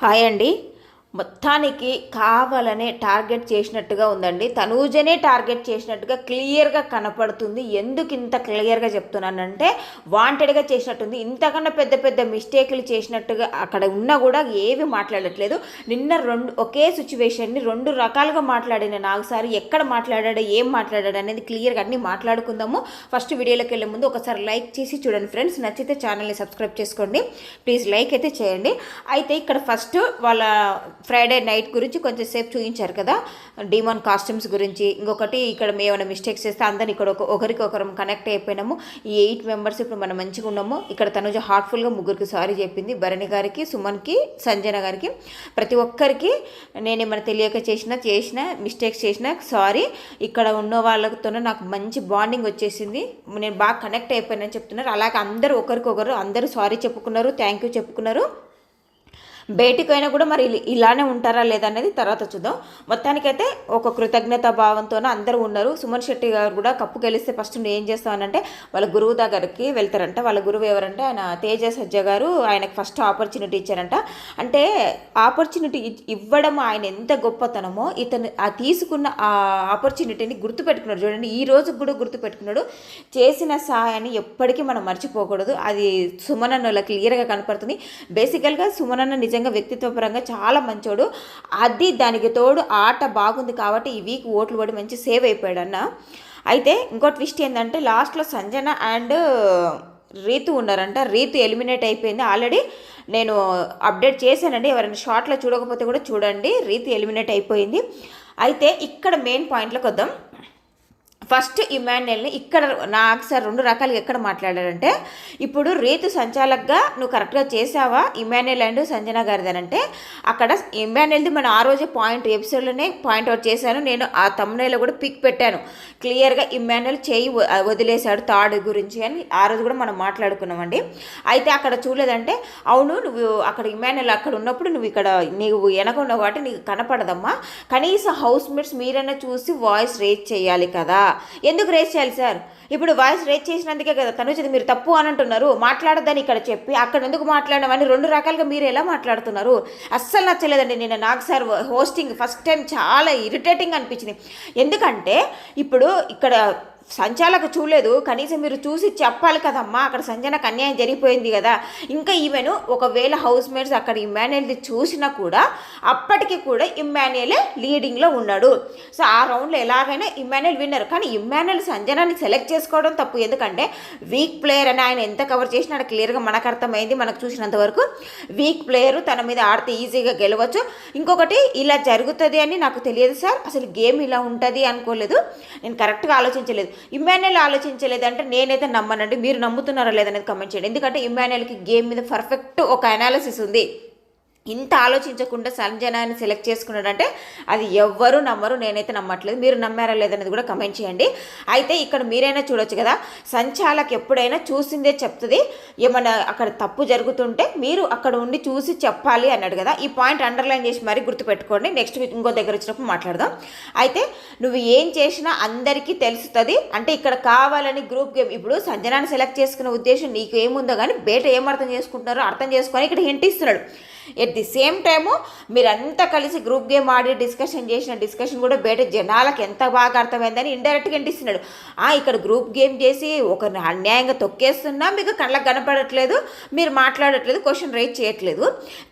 Hi అండి. మొత్తానికి కావాలనే టార్గెట్ చేసినట్టుగా ఉందండి. తనూజనే టార్గెట్ చేసినట్టుగా క్లియర్గా కనపడుతుంది. ఎందుకు ఇంత క్లియర్గా చెప్తున్నానంటే వాంటెడ్గా చేసినట్టుంది. ఇంతకన్నా పెద్ద పెద్ద మిస్టేక్లు చేసినట్టుగా అక్కడ ఉన్నా కూడా ఏవి మాట్లాడట్లేదు. నిన్న రెండు ఒకే సిచ్యువేషన్ని రెండు రకాలుగా మాట్లాడిన నాగసారి ఎక్కడ మాట్లాడాడు ఏం మాట్లాడాడు అనేది క్లియర్గా అన్ని మాట్లాడుకుందాము. ఫస్ట్ వీడియోలోకి వెళ్ళే ముందు ఒకసారి లైక్ చేసి చూడండి ఫ్రెండ్స్. నచ్చితే ఛానల్ని సబ్స్క్రైబ్ చేసుకోండి. ప్లీజ్ లైక్ అయితే చేయండి. అయితే ఇక్కడ ఫస్ట్ వాళ్ళ ఫ్రైడే నైట్ గురించి కొంచెం సేపు చూపించారు కదా డిమాన్ కాస్ట్యూమ్స్ గురించి. ఇంకొకటి ఇక్కడ మేము ఏమైనా మిస్టేక్స్ చేస్తే అందరం ఇక్కడ ఒక ఒకరికి ఒకరం కనెక్ట్ అయిపోయినాము. ఈ ఎయిట్ మెంబర్స్ ఇప్పుడు మనం మంచిగా ఉన్నాము. ఇక్కడ తనుజ హార్ట్ఫుల్గా ముగ్గురికి సారీ చెప్పింది. భరణి గారికి సుమన్కి సంజన గారికి. ప్రతి ఒక్కరికి నేను ఏమైనా తెలియక చేసిన చేసిన మిస్టేక్స్ చేసిన సారీ ఇక్కడ ఉన్న వాళ్ళతోనే నాకు మంచి బాండింగ్ వచ్చేసింది. నేను బాగా కనెక్ట్ అయిపోయానని చెప్తున్నారు. అలాగే అందరూ ఒకరికొకరు అందరూ సారీ చెప్పుకున్నారు. థ్యాంక్ యూ చెప్పుకున్నారు. బయటికైనా కూడా మరి ఇలానే ఉంటారా లేదా అనేది తర్వాత చూద్దాం. మొత్తానికైతే ఒక కృతజ్ఞత భావంతోనే అందరూ ఉన్నారు. సుమన్ శెట్టి గారు కూడా కప్పు గెలిస్తే ఫస్ట్ నేను ఏం చేస్తామనంటే వాళ్ళ గురువు దగ్గరికి వెళ్తారంట. వాళ్ళ గురువు ఎవరంటే ఆయన తేజ సజ్జ గారు ఆయనకు ఫస్ట్ ఆపర్చునిటీ ఇచ్చారంట. అంటే ఆపర్చునిటీ ఇవ్వడం ఆయన ఎంత గొప్పతనమో ఇతను ఆ తీసుకున్న ఆ ఆపర్చునిటీని గుర్తుపెట్టుకున్నాడు. చూడండి ఈ రోజు కూడా గుర్తుపెట్టుకున్నాడు. చేసిన సహాయాన్ని ఎప్పటికీ మనం మర్చిపోకూడదు. అది సుమనన్నలో క్లియర్గా కనపడుతుంది. బేసికల్గా సుమనన్న నిజంగా వ్యక్తిత్వపరంగా చాలా మంచోడు. అది దానికి తోడు ఆట బాగుంది కాబట్టి ఈ వీక్ ఓట్లు పడి మంచి సేవ్ అయిపోయాడు అన్న అయితే ఇంకో ట్విస్ట్ ఏంటంటే లాస్ట్లో సంజన అండ్ రీతు ఉన్నారంట. రీతు ఎలిమినేట్ అయిపోయింది. ఆల్రెడీ నేను అప్డేట్ చేశానండి. ఎవరైనా షార్ట్లో చూడకపోతే కూడా చూడండి. రీతు ఎలిమినేట్ అయిపోయింది. అయితే ఇక్కడ మెయిన్ పాయింట్లోకి వద్దాం. ఫస్ట్ ఇమాన్యుయల్ని ఇక్కడ నాకు సార్ రెండు రకాలుగా ఎక్కడ మాట్లాడారంటే ఇప్పుడు రేతు సంచాలక్గా నువ్వు కరెక్ట్గా చేసావా ఇమాన్యుయల్ అండ్ సంజన గారిదనంటే అక్కడ ఇమాన్యుయల్ది మనం ఆ రోజే పాయింట్ ఎపిసోడ్లోనే పాయింట్ అవుట్ చేశాను. నేను ఆ తమ్మునేలో కూడా పిక్ పెట్టాను. క్లియర్గా ఇమాన్యుయల్ చేయి వదిలేశాడు తాడు గురించి అని ఆ రోజు కూడా మనం మాట్లాడుకున్నామండి. అయితే అక్కడ చూడలేదంటే అవును నువ్వు అక్కడ ఇమాన్యుయల్ అక్కడ ఉన్నప్పుడు నువ్వు ఇక్కడ నీవు వెనక ఉన్నావు కాబట్టి నీకు కనపడదమ్మా. కనీసం హౌస్ మేట్స్ మీరైనా చూసి వాయిస్ రేజ్ చేయాలి కదా. ఎందుకు రేస్ చేయాలి సార్? ఇప్పుడు వాయిస్ రేస్ చేసినందుకే కదా తనుజది మీరు తప్పు అని అంటున్నారు. మాట్లాడద్దని ఇక్కడ చెప్పి అక్కడ ఎందుకు మాట్లాడమని రెండు రకాలుగా మీరు ఎలా మాట్లాడుతున్నారు? అస్సలు నచ్చలేదండి నేను నాకు సార్ హోస్టింగ్ ఫస్ట్ టైం చాలా ఇరిటేటింగ్ అనిపించింది. ఎందుకంటే ఇప్పుడు ఇక్కడ సంచాలకు చూడలేదు. కనీసం మీరు చూసి చెప్పాలి కదమ్మా అక్కడ సంజనకు అన్యాయం జరిగిపోయింది కదా. ఇంకా ఈమెను ఒకవేళ హౌస్ మేట్స్ అక్కడ ఇమ్మాన్యుయల్ది చూసినా కూడా అప్పటికి కూడా ఇమ్మాన్యుయలే లీడింగ్లో ఉన్నాడు. సో ఆ రౌండ్లో ఎలాగైనా ఇమ్మాన్యుయల్ విన్నర్. కానీ ఇమ్మాన్యుయల్ సంజనాన్ని సెలెక్ట్ చేసుకోవడం తప్పు. ఎందుకంటే వీక్ ప్లేయర్ అని ఆయన ఎంత కవర్ చేసినా అది క్లియర్గా మనకు అర్థమైంది మనకు చూసినంత వరకు. వీక్ ప్లేయర్ తన మీద ఆడితే ఈజీగా గెలవచ్చు. ఇంకొకటి ఇలా జరుగుతుంది అని నాకు తెలియదు సార్. అసలు గేమ్ ఇలా ఉంటుంది అనుకోలేదు. నేను కరెక్ట్గా ఆలోచించలేదు. ఇమ్మాన్యుల్ ఆలోచించలేదు అంటే నేనైతే నమ్మనండి. మీరు నమ్ముతున్నారా లేదనేది కమెంట్ చేయండి. ఎందుకంటే ఇమ్మాన్యుల్కి గేమ్ మీద పర్ఫెక్ట్ ఒక అనాలిసిస్ ఉంది. ఇంత ఆలోచించకుండా సంజనాన్ని సెలెక్ట్ చేసుకున్నాడంటే అది ఎవ్వరు నమ్మరు నేనైతే నమ్మట్లేదు. మీరు నమ్మారా లేదనేది కూడా కమెంట్ చేయండి. అయితే ఇక్కడ మీరైనా చూడొచ్చు కదా సంచాలక్ ఎప్పుడైనా చూసిందే చెప్తుంది. ఏమన్నా అక్కడ తప్పు జరుగుతుంటే మీరు అక్కడ ఉండి చూసి చెప్పాలి అన్నాడు కదా. ఈ పాయింట్ అండర్లైన్ చేసి మరీ గుర్తుపెట్టుకోండి. నెక్స్ట్ వీక్ ఇంకో దగ్గర వచ్చినప్పుడు మాట్లాడదాం. అయితే నువ్వు ఏం చేసినా అందరికీ తెలుస్తుంది. అంటే ఇక్కడ కావాలని గ్రూప్ గేమ్ ఇప్పుడు సంజనాన్ని సెలెక్ట్ చేసుకునే ఉద్దేశం నీకు ఏముందో కానీ బయట ఏం అర్థం చేసుకుంటున్నారో అర్థం చేసుకొని ఇక్కడ హింట్ ఇస్తున్నాడు. ఎట్ ది సేమ్ టైము మీరంతా కలిసి గ్రూప్ గేమ్ ఆడి డిస్కషన్ చేసిన డిస్కషన్ కూడా బయట జనాలకు ఎంత బాగా అర్థమైందని ఇండైరెక్ట్గా ఇంటిస్తున్నాడు ఆ ఇక్కడ గ్రూప్ గేమ్ చేసి ఒకరిని అన్యాయంగా తొక్కేస్తున్నా మీకు కళ్ళకు కనపడట్లేదు మీరు మాట్లాడట్లేదు క్వశ్చన్ రేట్ చేయట్లేదు.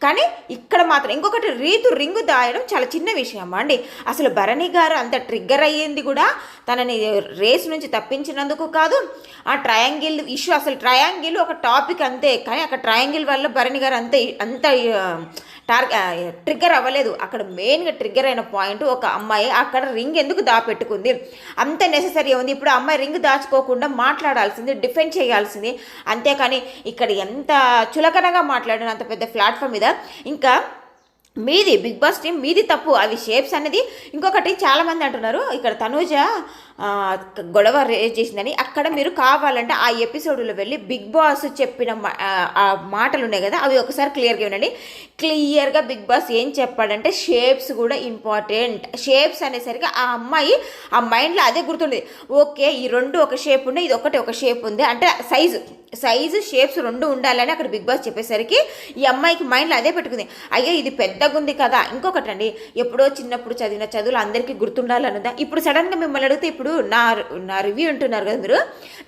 కానీ ఇక్కడ మాత్రం ఇంకొకటి రీతు రింగు దాయడం చాలా చిన్న విషయం అండి. అసలు భరణి గారు అంత ట్రిగ్గర్ అయ్యింది కూడా తనని రేస్ నుంచి తప్పించినందుకు కాదు ఆ ట్రయాంగిల్ ఇష్యూ అసలు ట్రయాంగిల్ ఒక టాపిక్ అంతే. కానీ అక్కడ ట్రయాంగిల్ వల్ల భరణి గారు అంత అంత టార్ ట్రిగ్గర్ అవ్వలేదు. అక్కడ మెయిన్గా ట్రిగ్గర్ అయిన పాయింట్ ఒక అమ్మాయి అక్కడ రింగ్ ఎందుకు దాపెట్టుకుంది? అంత నెససరీ ఉంది. ఇప్పుడు అమ్మాయి రింగ్ దాచుకోకుండా మాట్లాడాల్సింది డిఫెండ్ చేయాల్సింది. అంతేకాని ఇక్కడ ఎంత చులకనగా మాట్లాడిన అంత పెద్ద ప్లాట్ఫామ్ మీద ఇంకా మీది బిగ్ బాస్ టీం మీది తప్పు. అవి షేప్స్ అనేది ఇంకొకటి చాలామంది అంటున్నారు. ఇక్కడ తనూజ గొడవ రేజ్ చేసిందని. అక్కడ మీరు కావాలంటే ఆ ఎపిసోడ్లో వెళ్ళి బిగ్ బాస్ చెప్పిన మా- ఆ, మాటలు ఉన్నాయి కదా అవి ఒకసారి క్లియర్గా వినండి. క్లియర్గా బిగ్ బాస్ ఏం చెప్పాడంటే షేప్స్ కూడా ఇంపార్టెంట్ షేప్స్ అనేసరికి ఆ అమ్మాయి ఆ మైండ్లో అదే గుర్తుండేది. ఓకే ఈ రెండు ఒక షేప్ ఉన్నాయి ఇది ఒకటి ఒక షేప్ ఉంది అంటే సైజు సైజు షేప్స్ రెండు ఉండాలని అక్కడ బిగ్ బాస్ చెప్పేసరికి ఈ అమ్మాయికి మైండ్లో అదే పెట్టుకుంది. అయ్యో ఇది పెద్దగా ఉంది కదా. ఇంకొకటి అండి ఎప్పుడో చిన్నప్పుడు చదివిన చదువులు అందరికీ గుర్తుండాలనుందా? ఇప్పుడు సడన్గా మిమ్మల్ని అడిగితే ఇప్పుడు నా నా రివ్యూ ఉంటున్నారు కదా మీరు?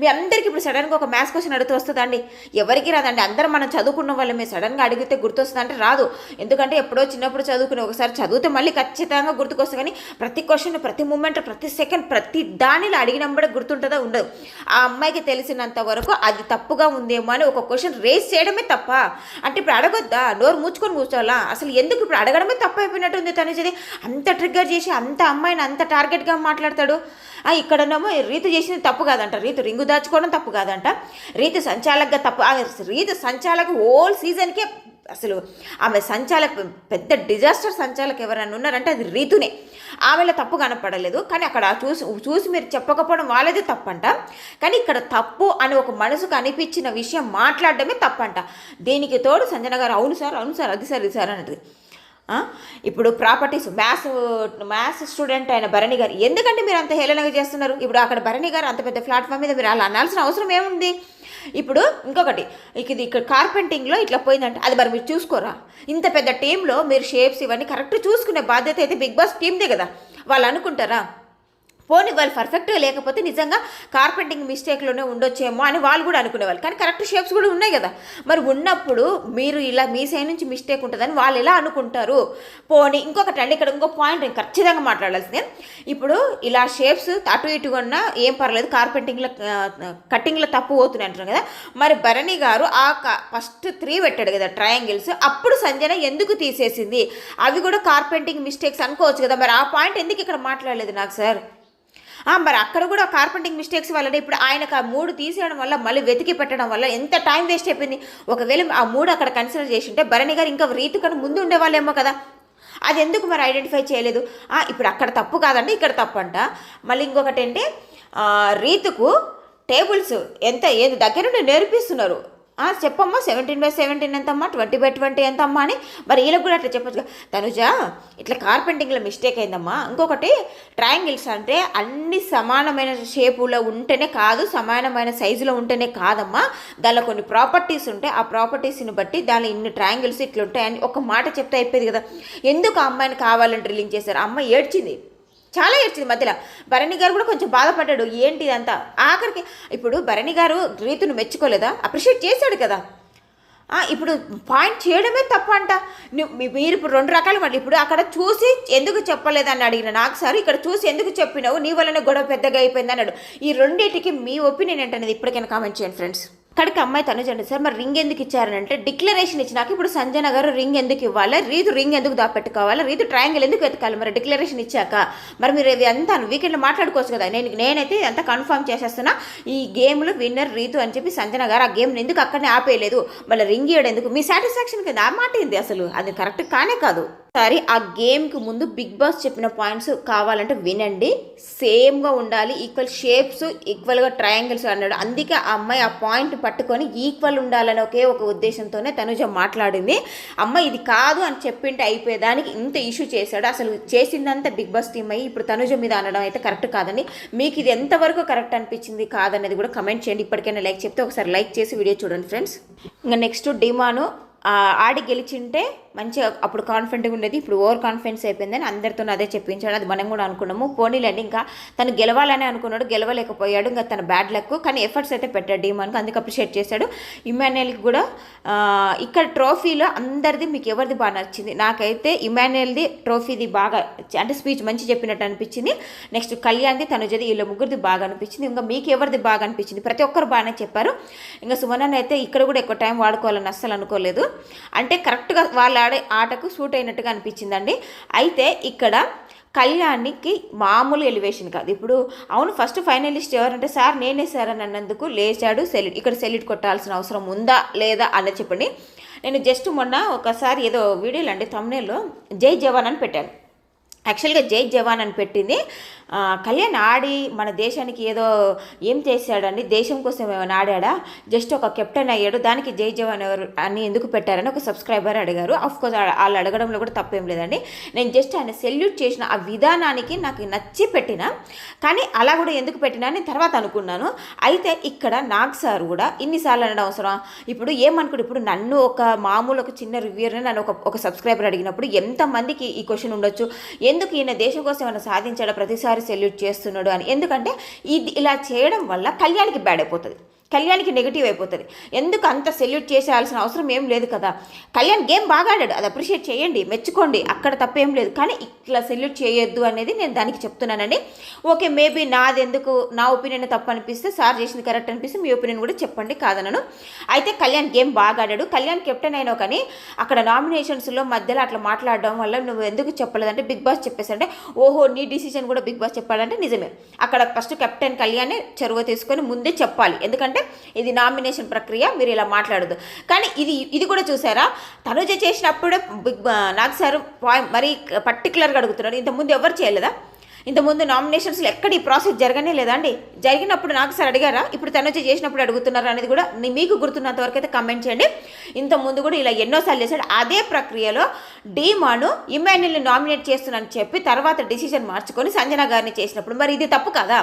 మీ అందరికీ ఇప్పుడు సడన్గా ఒక మ్యాథ్స్ క్వశ్చన్ అడుగుతూ వస్తుందండి. ఎవరికి రాదండి. అందరం మనం చదువుకున్న వాళ్ళమే సడన్గా అడిగితే గుర్తొస్తుందంటే రాదు. ఎందుకంటే ఎప్పుడో చిన్నప్పుడు చదువుకుని ఒకసారి చదివితే మళ్ళీ ఖచ్చితంగా గుర్తుకొస్తుంది. కానీ ప్రతి క్వశ్చన్ ప్రతి మూమెంట్ ప్రతి సెకండ్ ప్రతి దానిలో అడిగినప్పుడే గుర్తుంటుందా? ఉండదు. ఆ అమ్మాయికి తెలిసినంత వరకు అది తప్పుగా ఉందేమో అని ఒక క్వశ్చన్ రేస్ చేయడమే తప్ప. అంటే ఇప్పుడు అడగొద్దా? నోరు మూచుకొని కూర్చోవాలా? అసలు ఎందుకు ఇప్పుడు అడగడమే తప్పు అయిపోయినట్టుంది తనుజది? అంత ట్రిగ్గర్ చేసి అంత అమ్మాయిని అంత టార్గెట్గా మాట్లాడతాడు. ఇక్కడనేమో రీతు చేసింది తప్పు కాదంట. రీతు రింగు దాచుకోవడం తప్పు కాదంట. రీతి సంచాలకగా తప్పు రీతి రీతు సంచాలక హోల్ సీజన్కే అసలు ఆమె సంచాలక పెద్ద డిజాస్టర్ సంచాలక ఎవరైనా ఉన్నారంటే అది రీతునే. ఆమెలో తప్పు కనపడలేదు. కానీ అక్కడ చూసి చూసి మీరు చెప్పకపోవడం వాళ్ళదే తప్పంట. కానీ ఇక్కడ తప్పు అని ఒక మనసుకు అనిపించిన విషయం మాట్లాడడమే తప్పంట. దీనికి తోడు సంజన గారు అవును సార్ అవును సార్ అది సార్ ఇది సార్ అన్నది. ఇప్పుడు ప్రాపర్టీస్ మ్యాథ్స్ మ్యాథ్స్ స్టూడెంట్ అయిన భరణి గారు ఎందుకంటే మీరు అంత హేళనగా చేస్తున్నారు? ఇప్పుడు అక్కడ భరణి గారు అంత పెద్ద ప్లాట్ఫామ్ మీద మీరు అలా అనాల్సిన అవసరం ఏముంది? ఇప్పుడు ఇంకొకటి ఇది ఇక్కడ కార్పెంటింగ్లో ఇట్లా పోయిందంటే. అది మరి మీరు చూసుకోరా? ఇంత పెద్ద టీంలో మీరు షేప్స్ ఇవన్నీ కరెక్ట్ చూసుకునే బాధ్యత అయితే బిగ్ బాస్ టీందే కదా. వాళ్ళు అనుకుంటారా? పోనీ వాళ్ళు పర్ఫెక్ట్గా లేకపోతే నిజంగా కార్పెంటింగ్ మిస్టేక్లోనే ఉండొచ్చేమో అని వాళ్ళు కూడా అనుకునేవాళ్ళు. కానీ కరెక్ట్ షేప్స్ కూడా ఉన్నాయి కదా. మరి ఉన్నప్పుడు మీరు ఇలా మీ సైడ్ నుంచి మిస్టేక్ ఉంటుందని వాళ్ళు ఎలా అనుకుంటారు? పోనీ ఇంకొకటి అండి ఇక్కడ ఇంకో పాయింట్ నేను ఖచ్చితంగా మాట్లాడాల్సిందే. ఇప్పుడు ఇలా షేప్స్ అటు ఇటు ఉన్నా ఏం పర్లేదు కార్పెంటింగ్లో కట్టింగ్లో తప్పు పోతున్నాయి అంటున్నారు కదా. మరి భరణి గారు ఆ ఫస్ట్ త్రీ పెట్టాడు కదా ట్రయాంగిల్స్ అప్పుడు సంజన ఎందుకు తీసేసింది? అవి కూడా కార్పెంటింగ్ మిస్టేక్స్ అనుకోవచ్చు కదా. మరి ఆ పాయింట్ ఎందుకు ఇక్కడ మాట్లాడలేదు నాకు సార్ మరి అక్కడ కూడా కార్పెంటింగ్ మిస్టేక్స్ వల్ల ఇప్పుడు ఆయనకు ఆ మూడు తీసేయడం వల్ల మళ్ళీ వెతికి పెట్టడం వల్ల ఎంత టైం వేస్ట్ అయిపోయింది. ఒకవేళ ఆ మూడు అక్కడ కన్సిడర్ చేసి ఉంటే భరణి గారు ఇంకా రీతు కన్నా ముందు ఉండేవాళ్ళేమో కదా. అది ఎందుకు మరి ఐడెంటిఫై చేయలేదు? ఇప్పుడు అక్కడ తప్పు కాదండి ఇక్కడ తప్పు అంట. మళ్ళీ ఇంకొకటి అంటే రీతుకు టేబుల్స్ ఎంత ఏది దగ్గర నుండి నేర్పిస్తున్నారు. చెప్పమ్మా సెవెంటీన్ బై సెవెంటీన్ ఎంతమ్మా? ట్వంటీ బై ట్వంటీ ఎంతమ్మా అని మరి వీళ్ళకి కూడా అట్లా చెప్పొచ్చు తనుజ ఇట్లా కార్పెంటింగ్లో మిస్టేక్ అయిందమ్మా. ఇంకొకటి ట్రయాంగిల్స్ అంటే అన్ని సమానమైన షేపులో ఉంటేనే కాదు సమానమైన సైజులో ఉంటేనే కాదమ్మా. దానిలో కొన్ని ప్రాపర్టీస్ ఉంటాయి ఆ ప్రాపర్టీస్ని బట్టి దానిలో ఇన్ని ట్రయాంగిల్స్ ఇట్లా ఉంటాయని ఒక మాట చెప్తే అయిపోయింది కదా. ఎందుకు ఆ అమ్మాయిని కావాలని డ్రిల్లింగ్ చేశారు? ఆ అమ్మాయి ఏడ్చింది. చాలా ఏడ్చింది మధ్యలో. భరణి గారు కూడా కొంచెం బాధపడ్డాడు. ఏంటి ఇదంతా ఆఖరికి ఇప్పుడు భరణి గారు రీతును మెచ్చుకోలేదా? అప్రిషియేట్ చేశాడు కదా. ఇప్పుడు పాయింట్ చేయడమే తప్ప అంట నువ్వు మీ- మీరు ఇప్పుడు రెండు రకాలు మళ్ళీ ఇప్పుడు అక్కడ చూసి ఎందుకు చెప్పలేదని అడిగిన నాకు సార్ ఇక్కడ చూసి ఎందుకు చెప్పినావు? నీ వల్లనే గొడవ పెద్దగా అయిపోయింది అన్నాడు. ఈ రెండింటికి మీ ఒపీనియన్ ఏంటనేది ఇప్పటికైనా కామెంట్ చేయండి ఫ్రెండ్స్. అక్కడికి అమ్మాయి తనుజండి సార్ మరి రింగ్ ఎందుకు ఇచ్చారనంటే డిక్లరేషన్ ఇచ్చినాక ఇప్పుడు సంజన గారు రింగ్ ఎందుకు ఇవ్వాలి? రీతు రింగ్ ఎందుకు దాపెట్టుకోవాలి? రీతు ట్రయాంగిల్ ఎందుకు వెతకాలి? మరి డిక్లరేషన్ ఇచ్చాక మరి మీరు ఇది అంతా వీకెండ్లో మాట్లాడుకోవచ్చు కదా. నేను నేనైతే అంతా కన్ఫర్మ్ చేసేస్తున్నా. ఈ గేమ్లో విన్నర్ రీతు అని చెప్పి సంజన గారు ఆ గేమ్ని ఎందుకు అక్కడనే ఆపేయలేదు? మళ్ళీ రింగ్ ఇవ్వడం ఎందుకు? మీ సాటిస్ఫాక్షన్ కదా ఆ మాట ఏంది అసలు? అది కరెక్ట్ కానే కాదు. సరే ఆ గేమ్కి ముందు బిగ్ బాస్ చెప్పిన పాయింట్స్ కావాలంటే వినండి. సేమ్గా ఉండాలి ఈక్వల్ షేప్స్ ఈక్వల్గా ట్రయాంగిల్స్ అన్నాడు. అందుకే ఆ అమ్మాయి ఆ పాయింట్ పట్టుకొని ఈక్వల్ ఉండాలని ఒకే ఒక ఉద్దేశంతోనే తనుజ మాట్లాడింది. అమ్మాయి ఇది కాదు అని చెప్పింటే అయిపోయేదానికి ఇంత ఇష్యూ చేశాడు. అసలు చేసిందంతా బిగ్ బాస్ టీమ్ అయ్యి ఇప్పుడు తనుజ మీద అనడం అయితే కరెక్ట్ కాదండి. మీకు ఇది ఎంతవరకు కరెక్ట్ అనిపించింది కాదనేది కూడా కమెంట్ చేయండి. ఇప్పటికైనా లైక్ చెప్తే ఒకసారి లైక్ చేసి వీడియో చూడండి ఫ్రెండ్స్. ఇంకా నెక్స్ట్ డిమాను ఆడి గెలిచింటే మంచిగా అప్పుడు కాన్ఫిడెంట్గా ఉండేది ఇప్పుడు ఓవర్ కాన్ఫిడెన్స్ అయిపోయిందని అందరితో అదే చెప్పించాడు. అది మనం కూడా అనుకున్నాము. పోనీలండి ఇంకా తను గెలవాలని అనుకున్నాడు గెలవలేకపోయాడు ఇంకా తన బ్యాడ్ లక్ కానీ ఎఫర్ట్స్ అయితే పెట్టాడు డీమాన్కి అందుకు అప్రిషియేట్ చేశాడు. ఇమాన్యుయల్కి కూడా ఇక్కడ ట్రోఫీలో అందరిది మీకు ఎవరిది బాగా నచ్చింది? నాకైతే ఇమాన్యుయల్ది ట్రోఫీది బాగా అంటే స్పీచ్ మంచి చెప్పినట్టు అనిపించింది. నెక్స్ట్ కళ్యాణ్ది తనుజది వీళ్ళ ముగ్గురిది బాగా అనిపించింది. ఇంకా మీకు ఎవరిది బాగా అనిపించింది? ప్రతి ఒక్కరు బాగానే చెప్పారు. ఇంకా సుమనన్ అయితే ఇక్కడ కూడా ఎక్కువ టైం వాడుకోవాలని అస్సలు అనుకోలేదు. అంటే కరెక్ట్గా వాళ్ళ ఆడే ఆటకు సూట్ అయినట్టుగా అనిపించిందండి. అయితే ఇక్కడ కళ్యాణ్కి మామూలు ఎలివేషన్ కాదు. ఇప్పుడు అవును ఫస్ట్ ఫైనలిస్ట్ ఎవరంటే సార్ నేనే సార్ అని అన్నందుకు లేచాడు సెల్యూట్. ఇక్కడ సెల్యూట్ కొట్టాల్సిన అవసరం ఉందా లేదా అన్నది చెప్పండి. నేను జస్ట్ మొన్న ఒకసారి ఏదో వీడియోలో అండి తమ్నేల్లో జై జవాన్ అని పెట్టాను. యాక్చువల్గా జై జవాన్ అని పెట్టింది. కళ్యాణ్ ఆడి మన దేశానికి ఏదో ఏం చేశాడండి? దేశం కోసం ఏమైనా ఆడాడా? జస్ట్ ఒక కెప్టెన్ అయ్యాడు. దానికి జై జవాన్ ఎవరు అని ఎందుకు పెట్టారని ఒక సబ్స్క్రైబర్ అడిగారు. కోర్స్ వాళ్ళు అడగడంలో కూడా తప్పేం లేదండి. నేను జస్ట్ ఆయన సెల్యూట్ చేసిన ఆ విధానానికి నాకు నచ్చి పెట్టిన కానీ అలా కూడా ఎందుకు పెట్టినా అని తర్వాత అనుకున్నాను. అయితే ఇక్కడ నాగ్ సార్ కూడా ఇన్నిసార్లు అనడం అవసరం? ఇప్పుడు ఏమనుకోడు ఇప్పుడు నన్ను ఒక మామూలు ఒక చిన్న రివ్యూర్ని నన్ను ఒక ఒక సబ్స్క్రైబర్ అడిగినప్పుడు ఎంతమందికి ఈ క్వశ్చన్ ఉండొచ్చు? ఎందుకు ఈయన దేశం కోసం ఏమైనా సాధించాడా? ప్రతిసారి సెల్యూట్ చేస్తున్నాడు అని. ఎందుకంటే ఇది ఇలా చేయడం వల్ల కళ్యాణ్కి బ్యాడ్ అయిపోతుంది. కళ్యాణ్కి నెగిటివ్ అయిపోతుంది. ఎందుకు అంత సెల్యూట్ చేసేయాల్సిన అవసరం ఏం లేదు కదా. కళ్యాణ్ గేమ్ బాగా ఆడాడు. అది అప్రిషియేట్ చేయండి మెచ్చుకోండి. అక్కడ తప్పేం లేదు. కానీ ఇట్లా సెల్యూట్ చేయొద్దు అనేది నేను దానికి చెప్తున్నానండి. ఓకే మేబీ నాది ఎందుకు నా ఒపీనియన్ తప్పు అనిపిస్తే సార్ చేసింది కరెక్ట్ అనిపిస్తే మీ ఒపీనియన్ కూడా చెప్పండి కాదనను. అయితే కళ్యాణ్ గేమ్ బాగా ఆడాడు. కళ్యాణ్ కెప్టెన్ అయినా కానీ అక్కడ నామినేషన్స్లో మధ్యలో అట్లా మాట్లాడడం వల్ల నువ్వు ఎందుకు చెప్పలేదంటే బిగ్ బాస్ చెప్పేసంటే ఓహో నీ డిసిషన్ కూడా బిగ్ బాస్ చెప్పాలంటే నిజమే. అక్కడ ఫస్ట్ కెప్టెన్ కళ్యాణ్ చొరవ తీసుకొని ముందే చెప్పాలి. ఎందుకంటే ఇది నామినేషన్ ప్రక్రియ మీరు ఇలా మాట్లాడదు కానీ ఇది ఇది కూడా చూసారా? తనుజ చేసినప్పుడే బిగ్ నాకు సార్ మరీ పర్టికులర్గా అడుగుతున్నాడు ఇంతకుముందు ఎవరు చేయలేదా? ఇంతకుముందు నామినేషన్స్లో ఎక్కడ ఈ ప్రాసెస్ జరగనే లేదా అండి? జరిగినప్పుడు నాకు సార్ అడిగారా? ఇప్పుడు తనుజ చేసినప్పుడు అడుగుతున్నారు అనేది కూడా మీకు గుర్తున్నంత వరకు అయితే కమెంట్ చేయండి. ఇంతకుముందు కూడా ఇలా ఎన్నోసార్లు చేశాడు. అదే ప్రక్రియలో డీమాను ఇమాన్యుల్ని నామినేట్ చేస్తున్నానని చెప్పి తర్వాత డిసిషన్ మార్చుకొని సంజన గారిని చేసినప్పుడు. మరి ఇది తప్పు కదా?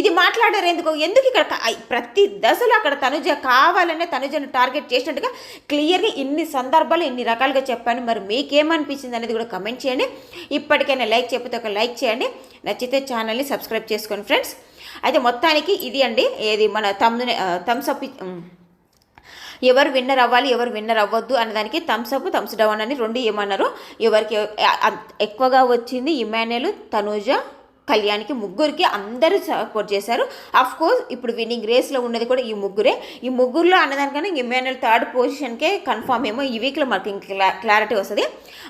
ఇది మాట్లాడారు ఎందుకు? ఎందుకు ఇక్కడ ప్రతి దశలో అక్కడ తనుజ కావాలనే తనుజను టార్గెట్ చేసినట్టుగా క్లియర్గా ఇన్ని సందర్భాలు ఇన్ని రకాలుగా చెప్పాను. మరి మీకేమనిపించింది అనేది కూడా కమెంట్ చేయండి. ఇప్పటికైనా లైక్ చెప్పితే ఒక లైక్ చేయండి. నచ్చితే ఛానల్ని సబ్స్క్రైబ్ చేసుకోండి ఫ్రెండ్స్. అయితే మొత్తానికి ఇది అండి. ఏది మన తమ్ముని థమ్స్అప్ ఎవరు విన్నర్ అవ్వాలి ఎవరు విన్నర్ అవ్వద్దు అన్నదానికి థమ్స్ అప్ థమ్స్ డౌన్ అని రెండు ఏమన్నారు. ఎవరికి ఎక్కువగా వచ్చింది ఇమాన్యుల్ తనూజ కళ్యాణ్కి ముగ్గురికి అందరూ సపోర్ట్ చేశారు. అఫ్ కోర్స్ ఇప్పుడు విన్నింగ్ రేస్లో ఉన్నది కూడా ఈ ముగ్గురే. ఈ ముగ్గురులో అన్నదానికన్నా ఇమాన్యుల్ థర్డ్ పొజిషన్కే కన్ఫామ్ ఏమో ఈ వీక్లో మనకి ఇంకా క్లా- క్లారిటీ వస్తుంది.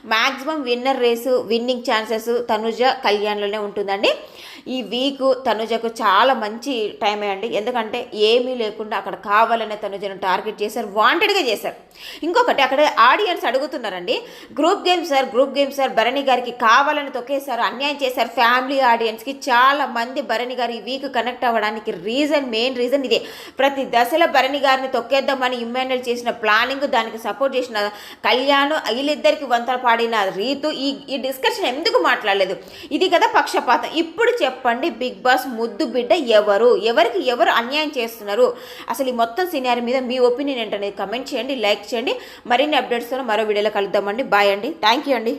Maximum winner race winning chances Tanuja కళ్యాణ్లోనే ఉంటుందండి. ఈ వీక్ తనుజకు చాలా మంచి టైం అండి. ఎందుకంటే ఏమీ లేకుండా అక్కడ కావాలనే తనుజను టార్గెట్ చేశారు వాంటెడ్గా చేశారు. ఇంకొకటి అక్కడ ఆడియన్స్ అడుగుతున్నారండి. Group game sir group game sir Bharani గారికి కావాలని తొక్కేశారు అన్యాయం చేశారు. ఫ్యామిలీ ఆడియన్స్కి చాలా మంది భరణి గారు ఈ వీక్ కనెక్ట్ అవ్వడానికి రీజన్ మెయిన్ రీజన్ ఇదే. ప్రతి దశలో భరణి గారిని తొక్కేద్దామని ఇమ్మాన్యుల్ చేసిన ప్లానింగ్ దానికి సపోర్ట్ చేసిన కళ్యాణ్ వీళ్ళిద్దరికి వంతలు పాడిన రీతు ఈ ఈ డిస్కషన్ ఎందుకు మాట్లాడలేదు? ఇది కదా పక్షపాతం. ఇప్పుడు చెప్పండి బిగ్ బాస్ ముద్దు బిడ్డ ఎవరు? ఎవరికి ఎవరు అన్యాయం చేస్తున్నారు? అసలు ఈ మొత్తం సినారీ మీద మీ ఒపీనియన్ ఏంటనేది కమెంట్ చేయండి లైక్ చేయండి. మరిన్ని అప్డేట్స్తో మరో వీడియోలో కలుద్దామండి. బాయ్ అండి. థ్యాంక్ యూ అండి.